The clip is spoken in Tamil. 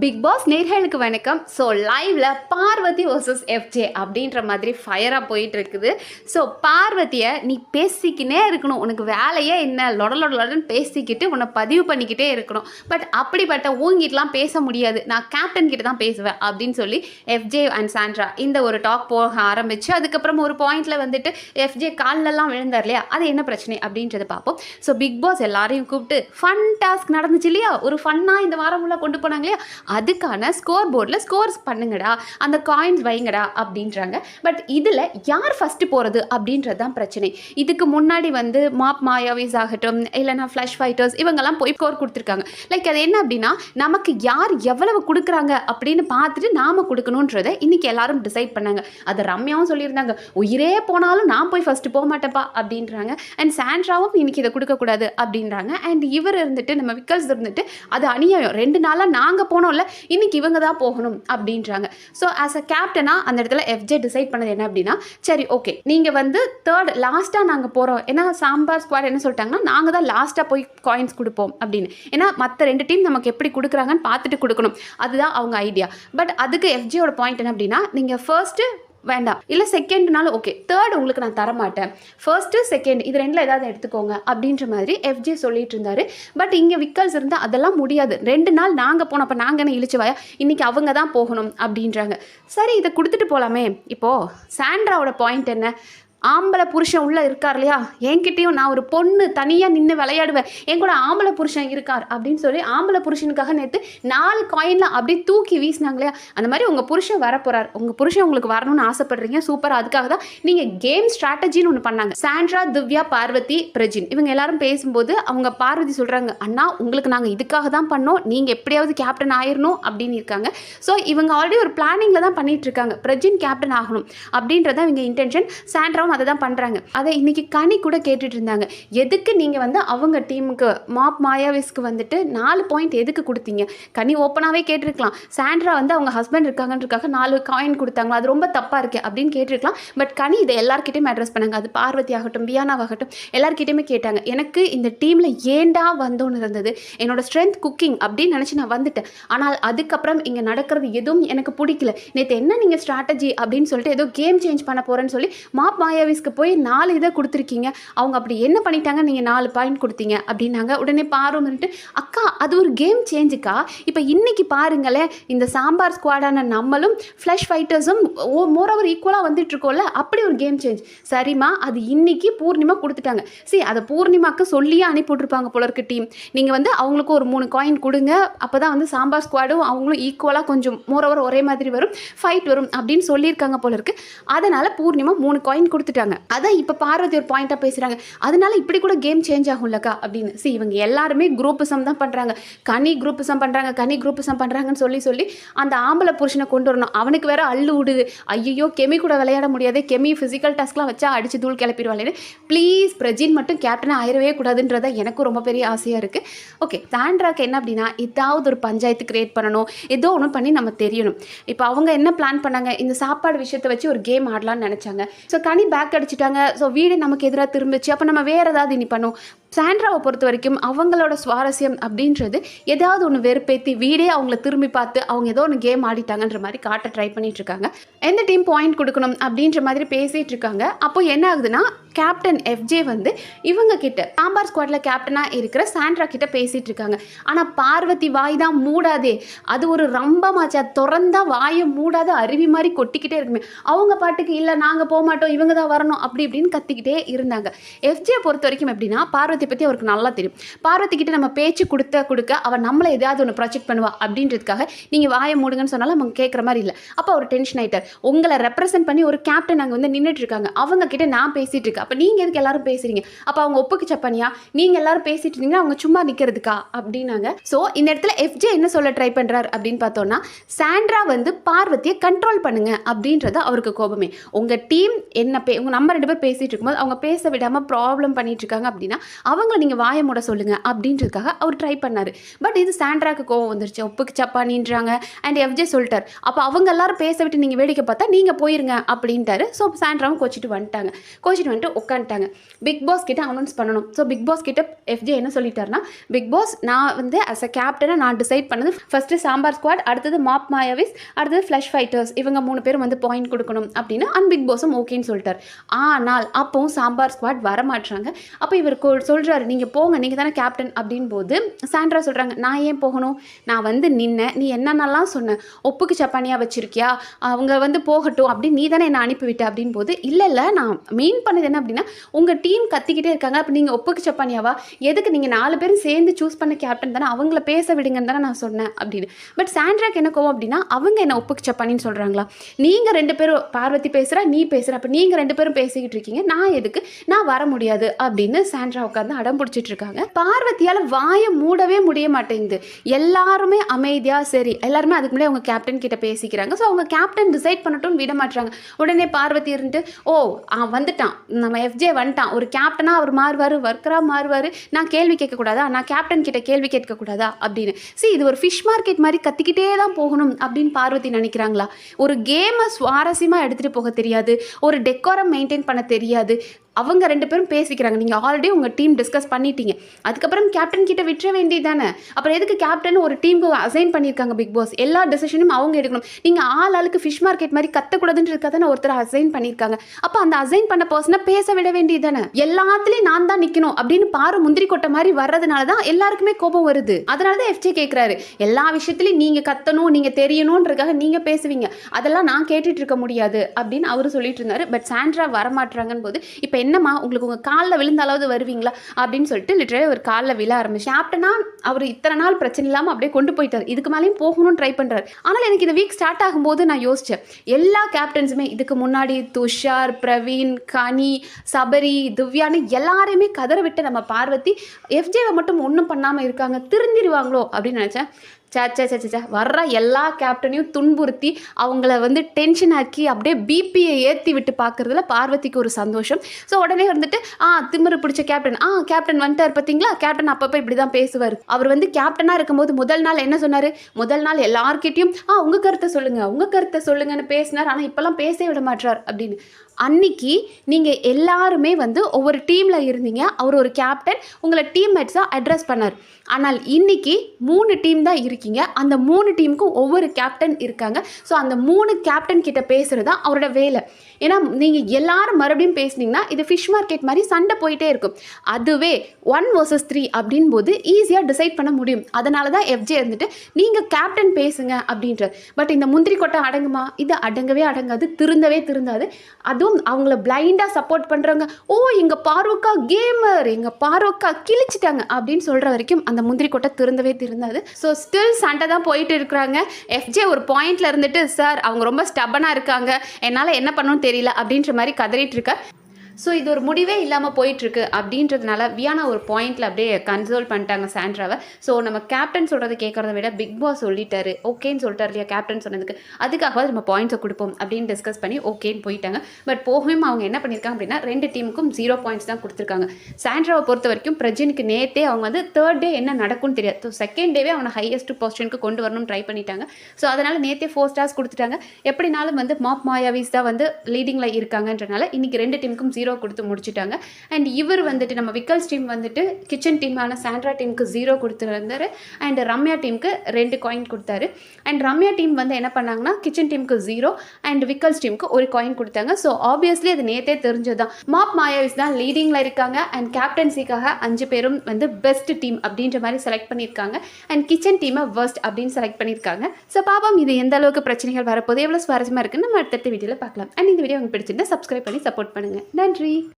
பிக் பாஸ் நேர்களுக்கு வணக்கம். ஸோ லைவ்ல பார்வதி வர்சஸ் எஃப்ஜே அப்படின்ற மாதிரி ஃபயராக போயிட்டு இருக்குது ஸோ பார்வதியை நீ பேசிக்கினே இருக்கணும். உனக்கு வேலையே என்ன? லொட பேசிக்கிட்டு உன்னை பதிவு பண்ணிக்கிட்டே இருக்கணும். பட் அப்படிப்பட்ட ஊங்கிட்டலாம் பேச முடியாது. நான் கேப்டன் கிட்ட தான் பேசுவேன் அப்படின்னு சொல்லி எஃப்ஜே அண்ட் சாண்ட்ரா இந்த ஒரு டாக் போக ஆரம்பிச்சு அதுக்கப்புறம் ஒரு பாயிண்ட்ல வந்துட்டு எஃப்ஜே கால்லெல்லாம் விழுந்தார் இல்லையா? அது என்ன பிரச்சனை அப்படின்றத பார்ப்போம். ஸோ பிக் பாஸ் எல்லாரையும் கூப்பிட்டு ஃபன் டாஸ்க் நடந்துச்சு இல்லையா? ஒரு ஃபன்னாக இந்த வாரம் உள்ள கொண்டு போனாங்க இல்லையா? அதுக்கான ஸ்கோர் போர்டில் ஸ்கோர்ஸ் பண்ணுங்கடா அந்த காயின்ஸ் வைங்கடா அப்படின்றாங்க. பட் இதில் யார் ஃபஸ்ட்டு போகிறது அப்படின்றது தான் பிரச்சனை. இதுக்கு முன்னாடி வந்து மாப் மாயாவிஸ் ஆகட்டும் இல்லைனா ஃப்ளஷ் ஃபைட்டர்ஸ் இவங்கெல்லாம் போய் ஸ்கோர் கொடுத்துருக்காங்க. லைக் அது என்ன அப்படின்னா நமக்கு யார் எவ்வளவு கொடுக்குறாங்க அப்படின்னு பார்த்துட்டு நாம் கொடுக்கணுன்றதை இன்னைக்கு எல்லாரும் டிசைட் பண்ணாங்க. அது ரம்யாவும் சொல்லியிருந்தாங்க. உயிரே போனாலும் நான் போய் ஃபஸ்ட்டு போக மாட்டேப்பா அப்படின்றாங்க. அண்ட் சாண்ட்ராவும் இன்னைக்கு இதை கொடுக்கக்கூடாது அப்படின்றாங்க. அண்ட் இவர் இருந்துட்டு நம்ம விக்கல்ஸ் இருந்துட்டு அது அநியாயம். ரெண்டு நாளாக நாங்கள் போனோம் போனோம்ல இன்னைக்கு இவங்க தான் போகணும் அப்படின்றாங்க. ஸோ ஆஸ் அ கேப்டனாக அந்த இடத்துல எஃப்ஜே டிசைட் பண்ணது என்ன அப்படின்னா சரி ஓகே நீங்கள் வந்து தேர்ட் லாஸ்ட்டாக நாங்கள் போகிறோம் ஏன்னா சாம்பார் ஸ்குவாட் என்ன சொல்லிட்டாங்கன்னா நாங்கள் தான் லாஸ்ட்டாக போய் காயின்ஸ் கொடுப்போம் அப்படின்னு. ஏன்னா மற்ற ரெண்டு டீம் நமக்கு எப்படி கொடுக்குறாங்கன்னு பார்த்துட்டு கொடுக்கணும். அதுதான் அவங்க ஐடியா பட் அதுக்கு எஃப்ஜியோட பாயிண்ட் என்ன அப்படின்னா நீங்கள் ஃபர்ஸ்ட்டு வேண்டாம். இல்லை செகண்ட்னாலும் ஓகே தேர்ட் உங்களுக்கு நான் தரமாட்டேன். ஃபர்ஸ்ட்டு செகண்ட் இது ரெண்டில் ஏதாவது எடுத்துக்கோங்க அப்படின்ற மாதிரி எஃப்ஜே சொல்லிட்டு இருந்தாரு. பட் இங்கே விக்கல்ஸ் இருந்தால் அதெல்லாம் முடியாது. ரெண்டு நாள் நாங்கள் போனோம். அப்போ நாங்கள் என்ன இழிச்சுவாயா இன்றைக்கி அவங்க தான் போகணும் அப்படின்றாங்க. சரி இதை கொடுத்துட்டு போகலாமே இப்போது சாண்ட்ராவோட பாயிண்ட் என்ன? ஆம்பளை புருஷன் உள்ளே இருக்கார் இல்லையா? என்கிட்டயும் நான் ஒரு பொண்ணு தனியாக நின்று விளையாடுவேன். என் கூட ஆம்பளை புருஷன் இருக்கார் அப்படின்னு சொல்லி ஆம்பளை புருஷனுக்காக நேற்று நாலு காயினில் அப்படியே தூக்கி வீசினாங்க இல்லையா? அந்த மாதிரி உங்கள் புருஷன் வரப்போறார். உங்கள் புருஷன் உங்களுக்கு வரணும்னு ஆசைப்படுறீங்க. சூப்பர். அதுக்காக தான் நீங்கள் கேம் ஸ்ட்ராட்டஜின்னு ஒன்று பண்ணாங்க. சாண்ட்ரா திவ்யா பார்வதி பிரஜின். இவங்க எல்லாரும் பேசும்போது அவங்க பார்வதி சொல்கிறாங்க அண்ணா உங்களுக்கு நாங்கள் இதுக்காக தான் பண்ணோம். நீங்கள் எப்படியாவது கேப்டன் ஆயிரணும் அப்படின்னு இருக்காங்க. ஸோ இவங்க ஆல்ரெடி ஒரு பிளானிங்கில் தான் பண்ணிட்டு இருக்காங்க. பிரஜின் கேப்டன் ஆகணும் அப்படின்றத இவங்க இன்டென்ஷன் சாண்ட்ராவும் அதை தான் பண்ணுறாங்க அதை இன்றைக்கி கனி கூட கேட்டுட்டு இருந்தாங்க. எதுக்கு நீங்கள் வந்து அவங்க டீமுக்கு மாப் மாயாவிஸ்க்கு வந்துட்டு நாலு பாயிண்ட் எதுக்கு கொடுத்தீங்க? கனி ஓப்பனாகவே கேட்டிருக்கலாம். சாண்ட்ரா வந்து அவங்க ஹஸ்பண்ட் இருக்காங்கன்றக்காக நாலு காயின் கொடுத்தாங்களா? அது ரொம்ப தப்பாக இருக்கே அப்படின்னு கேட்டிருக்கலாம். பட் கனி இதை எல்லாருக்கிட்டையும் அட்ரஸ் பண்ணாங்க. அது பார்வதி ஆகட்டும் பியானாவாகட்டும் எல்லாருக்கிட்டையுமே கேட்டாங்க. எனக்கு இந்த டீமில் ஏண்டா வந்தோன்னு இருந்தது? என்னோட ஸ்ட்ரென்த் குக்கிங் அப்படின்னு நினச்சி நான் வந்துட்டேன். ஆனால் அதுக்கப்புறம் இங்கே நடக்கிறது எதுவும் எனக்கு பிடிக்கல. நேற்று என்ன நீங்கள் ஸ்ட்ராட்டஜி அப்படின்னு சொல்லிட்டு ஏதோ கேம் சேஞ்ச் பண்ண போகிறேன்னு சொல்லி மாப் மாயாவிஸ்க்கு போய் நாலு இதை கொடுத்துருக்கீங்க. அவங்க அப்படி என்ன பண்ணிட்டாங்க? நீங்கள் நாலு பாயிண்ட் கொடுத்தீங்க அப்படின்னாங்க. உடனே பாரும் அக்கா அது ஒரு கேம் சேஞ்சுக்கா இப்போ இன்னைக்கு பாருங்களேன் இந்த சாம்பார் ஸ்குவாடான நம்மளும் ஃப்ளஷ் ஃபைட்டர்ஸும் ஓ மோரோவர் ஈக்குவலாக வந்துட்டுருக்கோம்ல. அப்படி ஒரு கேம் சேஞ்ச் சரிம்மா அது இன்னைக்கு பூர்ணிமா கொடுத்துட்டாங்க. சரி அதை பூர்ணிமாக்கு சொல்லியே அனுப்பி விட்ருப்பாங்க போல இருக்கு டீம் நீங்கள் வந்து அவங்களுக்கு ஒரு மூணு காயின் கொடுங்க. அப்போ தான் வந்து சாம்பார் ஸ்குவாடும் அவங்களும் ஈக்குவலாக கொஞ்சம் மோரோவர் ஒரே மாதிரி வரும் ஃபைட் வரும் அப்படின்னு சொல்லியிருக்காங்க போல இருக்கு அதனால் பூர்ணிமா மூணு காயின் கொடுத்து கொடுத்துட்டாங்க அதான் இப்போ பார்வதி ஒரு பாயிண்டாக பேசுகிறாங்க அதனால இப்படி கூட கேம் சேஞ்ச் ஆகும்லக்கா அப்படின்னு. சி இவங்க எல்லாருமே குரூப்பிசம் தான் பண்ணுறாங்க கனி குரூப்பிசம் பண்ணுறாங்க கனி குரூப்பிசம் பண்ணுறாங்கன்னு சொல்லி சொல்லி அந்த ஆம்பளை புருஷனை கொண்டு வரணும். அவனுக்கு வேற அள்ளு விடுது. ஐயோ கெமி கூட விளையாட முடியாது. கெமி ஃபிசிக்கல் டாஸ்க்லாம் வச்சா அடிச்சு தூள் கிளப்பிடுவாளேன்னு ப்ளீஸ் பிரஜின் மட்டும் கேப்டனாக ஆயிரவே கூடாதுன்றத எனக்கும் ரொம்ப பெரிய ஆசையாக இருக்குது ஓகே சாண்ட்ராக்கு என்ன அப்படின்னா ஏதாவது ஒரு பஞ்சாயத்து கிரியேட் பண்ணணும். ஏதோ ஒன்று பண்ணி நம்ம தெரியணும். இப்போ அவங்க என்ன பிளான் பண்ணாங்க? இந்த சாப்பாடு விஷயத்தை வச்சு ஒரு கேம் ஆடலாம்னு நினச்சாங்க. ஸோ கனி பேக் அடிச்சிட்டாங்க. ஸோ வீடு நமக்கு எதிராக திரும்பிச்சு அப்போ நம்ம வேறு ஏதாவது இனி பண்ணும் சாண்ட்ராவை பொறுத்த வரைக்கும் அவங்களோட சுவாரஸ்யம் அப்படின்றது ஏதாவது ஒன்று வெறுப்பேற்றி வீடே அவங்கள திரும்பி பார்த்து அவங்க ஏதோ ஒன்று கேம் ஆடிட்டாங்கன்ற மாதிரி காட்ட ட்ரை பண்ணிட்டு இருக்காங்க. எந்த டீம் பாயிண்ட் கொடுக்கணும் அப்படின்ற மாதிரி பேசிகிட்டு இருக்காங்க. அப்போ என்ன ஆகுதுன்னா கேப்டன் எஃப்ஜே வந்து இவங்க கிட்ட சாம்பார் ஸ்குவாட்ல கேப்டனாக இருக்கிற சாண்ட்ரா கிட்ட பேசிட்டு இருக்காங்க. ஆனால் பார்வதி வாய் தான் மூடாதே. அது ஒரு ரம்பமாச்சா திறந்தா வாயை மூடாத அருவி மாதிரி கொட்டிக்கிட்டே இருக்குமே. அவங்க பாட்டுக்கு இல்லை நாங்கள் போக மாட்டோம் இவங்க தான் வரணும் அப்படி இப்படின்னு கத்திக்கிட்டே இருந்தாங்க. எஃப்ஜே பொறுத்த வரைக்கும் எப்படின்னா பார்வதி பற்றி அவருக்கு நல்லா தெரியும். பார்வதி கிட்ட நம்ம பேச்சு கொடுத்த கொடுக்க அவள் நம்மளை எதாவது ஒன்று ப்ரொஜெக்ட் பண்ணுவா அப்படின்றதுக்காக நீங்கள் வாயை மூடுங்கன்னு சொன்னாலும் அவங்க கேட்குற மாதிரி இல்லை. அப்போ அவர் டென்ஷன் ஆகிட்டார் உங்களை ரெப்ரசென்ட் பண்ணி ஒரு கேப்டன் அங்கே வந்து நின்றுட்டு இருக்காங்க. அவங்க கிட்ட நான் பேசிகிட்டு இருக்கேன். அப்போ நீங்கள் எதுக்கு எல்லாரும் பேசுறீங்க? அப்போ அவங்க ஒப்புக்கு சப்பனியா? நீங்கள் எல்லாரும் பேசிட்டு இருந்தீங்கன்னா அவங்க சும்மா நிற்கிறதுக்கா அப்படின்னாங்க. ஸோ இந்த இடத்துல எஃப்ஜே என்ன சொல்ல ட்ரை பண்ணுறாரு அப்படின்னு பார்த்தோன்னா சாண்ட்ரா வந்து பார்வதியை கண்ட்ரோல் பண்ணுங்க அப்படின்றது அவருக்கு கோபமே. உங்கள் டீம் என்ன பே உங்கள் நம்ம ரெண்டு பேர் பேசிகிட்டு இருக்கும்போது அவங்க பேச விடாமல் ப்ராப்ளம் பண்ணிட்டு இருக்காங்க அப்படின்னா அவங்கள நீங்கள் வாயை மூட சொல்லுங்கள் அப்படின்றதுக்காக அவர் ட்ரை பண்ணார். பட் இது சாண்ட்ராக்கு கோவம் வந்துருச்சு. ஒப்புக்கு சப்பானின்றாங்க. அண்ட் எஃப்ஜே சொல்லிட்டார். அப்போ அவங்க எல்லாரும் பேச விட்டு நீங்கள் வேடிக்கை பார்த்தா நீங்கள் போயிருங்க அப்படின்ட்டாரு. ஸோ சாண்ட்ராவும் கோச்சிட்டு வந்துட்டாங்க. கோச்சிட்டு வந்துட்டு உட்காந்துட்டாங்க பிக் பாஸ் கிட்ட அனௌன்ஸ் பண்ணணும். ஸோ பிக் பாஸ் கிட்ட எஃப்ஜே என்ன சொல்லிட்டாருன்னா பிக் பாஸ் நான் வந்து அஸ் அ கேப்டனை நான் டிசைட் பண்ணது ஃபஸ்ட்டு சாம்பார் ஸ்குவாட் அடுத்தது மாப் மாயாவிஸ் அடுத்தது ஃப்ளஷ் ஃபைட்டர்ஸ் இவங்க மூணு பேரும் வந்து பாயிண்ட் கொடுக்கணும். அப்படின்னு அண்ட் பிக் பாஸும் ஓகேன்னு சொல்லிட்டார். ஆனால் அப்போவும் சாம்பார் ஸ்குவாட் வரமாட்டாங்க அப்போ இவர் சொல் சொல்கிறாரு நீங்கள் போங்க நீங்கள் தானே கேப்டன் அப்படின் போது சாண்ட்ரா சொல்கிறாங்க நான் ஏன் போகணும்? நான் வந்து நின்னேன். நீ என்னென்னலாம் சொன்ன? ஒப்புக்கு சப்பானியாக வச்சுருக்கியா? அவங்க வந்து போகட்டும் அப்படின்னு நீ தானே என்னை அனுப்பிவிட்ட அப்படின் போது இல்லை இல்லை நான் மீன் பண்ணது என்ன அப்படின்னா உங்கள் டீம் கத்திக்கிட்டே இருக்காங்க. அப்போ நீங்கள் ஒப்புக்கு சப்பானியாவா? எதுக்கு நீங்கள் நாலு பேரும் சேர்ந்து சூஸ் பண்ண கேப்டன் தானே? அவங்கள பேச விடுங்கன்னு தானே நான் சொன்னேன் அப்படின்னு. பட் சாண்ட்ராக்கு என்ன கோவம் அப்படின்னா அவங்க என்ன ஒப்புக்கு சப்பானின்னு சொல்கிறாங்களா நீங்கள் ரெண்டு பேரும் பார்வதி பேசுகிறா நீ பேசுகிற அப்போ நீங்கள் ரெண்டு பேரும் பேசிக்கிட்டு இருக்கீங்க. நான் எதுக்கு? நான் வர முடியாது அப்படின்னு சாண்ட்ரா உட்காந்து அடம் பிடிச்சிட்டு இருக்காங்க பார்வதியால் வாயை மூடவே முடிய மாட்டேங்குது. எல்லாருமே அமைதியாக சரி எல்லாருமே அதுக்கு முன்னாடி அவங்க கேப்டன் கிட்ட பேசிக்கிறாங்க. ஸோ அவங்க கேப்டன் டிசைட் பண்ணட்டும் விட மாட்டுறாங்க உடனே பார்வதி இருந்து ஓ வந்துட்டான். நம்ம எஃப்ஜே வந்துட்டான். ஒரு கேப்டனாக அவர் மாறுவார் ஒர்க்கராக மாறுவார். நான் கேள்வி கேட்கக்கூடாதா? நான் கேப்டன் கிட்ட கேள்வி கேட்கக்கூடாதா? அப்படின்னு. சி இது ஒரு ஃபிஷ் மார்க்கெட் மாதிரி கத்திக்கிட்டே தான் போகணும் அப்படின்னு பார்வதி நினைக்கிறாங்களா? ஒரு கேமை சுவாரஸ்யமாக எடுத்துகிட்டு போக தெரியாது. ஒரு டெக்கோரம் மெயின்டைன் பண்ண தெரியாது. அவங்க ரெண்டு பேரும் பேசிக்கிறாங்க. நீங்கள் ஆல்ரெடி உங்கள் டீம் டிஸ்கஸ் பண்ணிட்டீங்க. அதுக்கப்புறம் கேப்டன் கிட்ட விட்டுற வேண்டியது தானே அப்புறம் எதுக்கு கேப்டன் ஒரு டீமுக்கு அசைன் பண்ணியிருக்காங்க பிக் பாஸ் எல்லா டிசிஷனும் அவங்க எடுக்கணும். நீங்கள் ஆள் ஆளுக்கு ஃபிஷ் மார்க்கெட் மாதிரி கத்தக்கூடாதுன்றதுக்காக தானே ஒருத்தர் அசைன் பண்ணியிருக்காங்க. அப்போ அந்த அசைன் பண்ண பர்சனை பேச விட வேண்டியது தானே எல்லாத்துலேயும் நான் தான் நிற்கணும் அப்படின்னு பாரு முந்திரி கொட்டை மாதிரி வர்றதுனால தான் எல்லாருக்குமே கோபம் வருது. அதனால தான் எஃப்ஜே கேட்குறாரு எல்லா விஷயத்துலையும் நீங்கள் கத்தணும் நீங்கள் தெரியணுன்றதுக்காக நீங்கள் பேசுவீங்க. அதெல்லாம் நான் கேட்டுட்டு இருக்க முடியாது அப்படின்னு அவர் சொல்லிட்டு இருந்தாரு. பட் சாண்ட்ரா வரமாட்றாங்கன்னு போது இப்போ என்னம்மா உங்களுக்கு உங்கள் காலில் விழுந்தாலாவது வருவீங்களா? அப்படின்னு சொல்லிட்டு லிட்டரலி ஒரு காலில் விழ ஆரம்பிச்சு ஆப்டனா அவர் இத்தனை நாள் பிரச்சனை இல்லாமல் அப்படியே கொண்டு போயிட்டார். இதுக்கு மேலேயும் போகணும்னு ட்ரை பண்ணுறாரு ஆனால் எனக்கு இந்த வீக் ஸ்டார்ட் ஆகும்போது நான் யோசித்தேன் எல்லா கேப்டன்ஸுமே இதுக்கு முன்னாடி துஷார் பிரவீன் கனி சபரி திவ்யான்னு எல்லாரையுமே கதற விட்டு நம்ம பார்வதி எஃப்ஜேவை மட்டும் ஒன்றும் பண்ணாமல் இருக்காங்க திருந்திருவாங்களோ அப்படின்னு நினச்சேன். சே சே சே சே, சே. வர்ற எல்லா கேப்டனையும் துன்புறுத்தி அவங்கள வந்து டென்ஷன் ஆக்கி அப்படியே பிபியை ஏற்றி விட்டு பார்க்குறதுல பார்வதிக்கு ஒரு சந்தோஷம். ஸோ உடனே வந்துட்டு ஆ திமிரு பிடிச்ச கேப்டன் ஆ கேப்டன் வந்துட்டார் பார்த்தீங்களா? கேப்டன் அப்பப்போ இப்படி தான் பேசுவார். அவர் வந்து கேப்டனாக இருக்கும்போது முதல் நாள் என்ன சொன்னார்? முதல் நாள் எல்லார்கிட்டையும் ஆ உங்கள் கருத்தை சொல்லுங்கள் உங்கள் கருத்தை சொல்லுங்கன்னு பேசினார். ஆனால் இப்போல்லாம் பேசவே விட மாட்டார் அப்படின்னு. அன்னைக்கு நீங்கள் எல்லாருமே வந்து ஒவ்வொரு டீமில் இருந்தீங்க. அவர் ஒரு கேப்டன் உங்களை டீம்மேட்ஸாக அட்ரஸ் பண்ணார். ஆனால் இன்னைக்கு மூணு டீம் தான் இருக்கீங்க. அந்த மூணு டீமுக்கும் ஒவ்வொரு கேப்டன் இருக்காங்க. ஸோ அந்த மூணு கேப்டன் கிட்ட பேசுகிறது தான் அவரோட வேலை. ஏன்னா நீங்கள் எல்லாரும் மறுபடியும் பேசுனீங்கன்னா இது ஃபிஷ் மார்க்கெட் மாதிரி சண்டை போயிட்டே இருக்கும். அதுவே ஒன் வர்சஸ் த்ரீ அப்படின் போது ஈஸியாக டிசைட் பண்ண முடியும். அதனால தான் எஃப்ஜே இருந்துட்டு நீங்கள் கேப்டன் பேசுங்க அப்படின்ற. பட் இந்த முந்திரி கொட்டை அடங்குமா? இது அடங்கவே அடங்காது திருந்தவே திருந்தாது. அதுவும் அவங்கள பிளைண்டாக சப்போர்ட் பண்ணுறவங்க ஓ எங்கள் பார்வக்கா கேமர் எங்கள் பார்வக்கா கிழிச்சிட்டாங்க அப்படின்னு சொல்கிற வரைக்கும் அந்த முந்திரி கொட்டை திருந்தவே திருந்தாது. ஸோ ஸ்டில் சண்டை தான் போயிட்டு இருக்கிறாங்க. எஃப்ஜே ஒரு பாயிண்ட்ல இருந்துட்டு சார் அவங்க ரொம்ப ஸ்டபனாக இருக்காங்க. என்னால் என்ன பண்ணணும்னு தெரியல அப்படின்ற மாதிரி கதறிட்டு இருக்கார். ஸோ இது ஒரு முடிவே இல்லாமல் போயிட்டுருக்கு அப்படின்றதுனால வியானா ஒரு பாயிண்டில் அப்படியே கன்சோல் பண்ணிட்டாங்க சாண்ட்ராவை. ஸோ நம்ம கேப்டன் சொல்கிறத கேட்குறத விட பிக் பாஸ் சொல்லிட்டாரு. ஓகேன்னு சொல்லிட்டார் இல்லையா கேப்டன் சொன்னதுக்கு? அதுக்காக நம்ம பாயிண்ட்ஸை கொடுப்போம் அப்படின்னு டிஸ்கஸ் பண்ணி ஓகேன்னு போயிட்டாங்க. பட் போகவும் அவங்க என்ன பண்ணியிருக்காங்க அப்படின்னா ரெண்டு டீமுக்கும் ஜீரோ பாயிண்ட்ஸ் தான் கொடுத்துருக்காங்க. சாண்ட்ராவை பொறுத்த வரைக்கும் பிரஜினுக்கு நேத்தே அவங்க வந்து தேர்ட் டே என்ன நடக்கும்னு தெரியாது. ஸோ செகண்ட் டேவே அவனை ஹையஸ்ட் பொசிஷனுக்கு கொண்டு வரணும்னு ட்ரை பண்ணிட்டாங்க. ஸோ அதனால் நேத்தே ஃபோர் ஸ்டார்ஸ் கொடுத்துட்டாங்க. எப்படினாலும் வந்து மாப் மாயாவிஸ் தான் வந்து லீடிங்கில் இருக்காங்கன்றனால இன்னைக்கு ரெண்டு டீமுக்கும் ஜீரோ கொடுத்து முடிச்சிட்டாங்க. அண்ட் இவர் வந்துட்டு நம்ம விக்கல்ஸ் டீம் வந்துட்டு கிச்சன் டீமான சாண்ட்ரா டீமுக்கு ஜீரோ கொடுத்துருந்தாரு. அண்ட் ரம்யா டீமுக்கு ரெண்டு காயின் கொடுத்தாரு. அண்ட் ரம்யா டீம் வந்து என்ன பண்ணாங்கன்னா கிச்சன் டீமுக்கு ஜீரோ அண்ட் விக்கல்ஸ் டீமுக்கு ஒரு காயின் கொடுத்தாங்க. ஸோ ஆப்வியஸ்லி அது நேத்தே தெரிஞ்சதுதான். மாப் மாயாவிஸ் தான் லீடிங்கில் இருக்காங்க. அண்ட் கேப்டன்சிக்காக அஞ்சு பேரும் வந்து பெஸ்ட் டீம் அப்படின்ற மாதிரி செலக்ட் பண்ணியிருக்காங்க. அண்ட் கிச்சன் டீமை worst அப்படின்னு செலக்ட் பண்ணியிருக்காங்க. ஸோ பாப்போம் இது எந்த அளவுக்கு பிரச்சனைகள் வரப்போது எவ்வளோ சுவாரஸ்யமாக இருக்குன்னு நம்ம அடுத்தடுத்த வீடியோவில் பார்க்கலாம். அண்ட் இந்த வீடியோ உங்களுக்கு பிடிச்சிருந்தா சப்ஸ்கிரைப் பண்ணி சப்போர்ட் பண்ணுங்கள் நன்றி. country.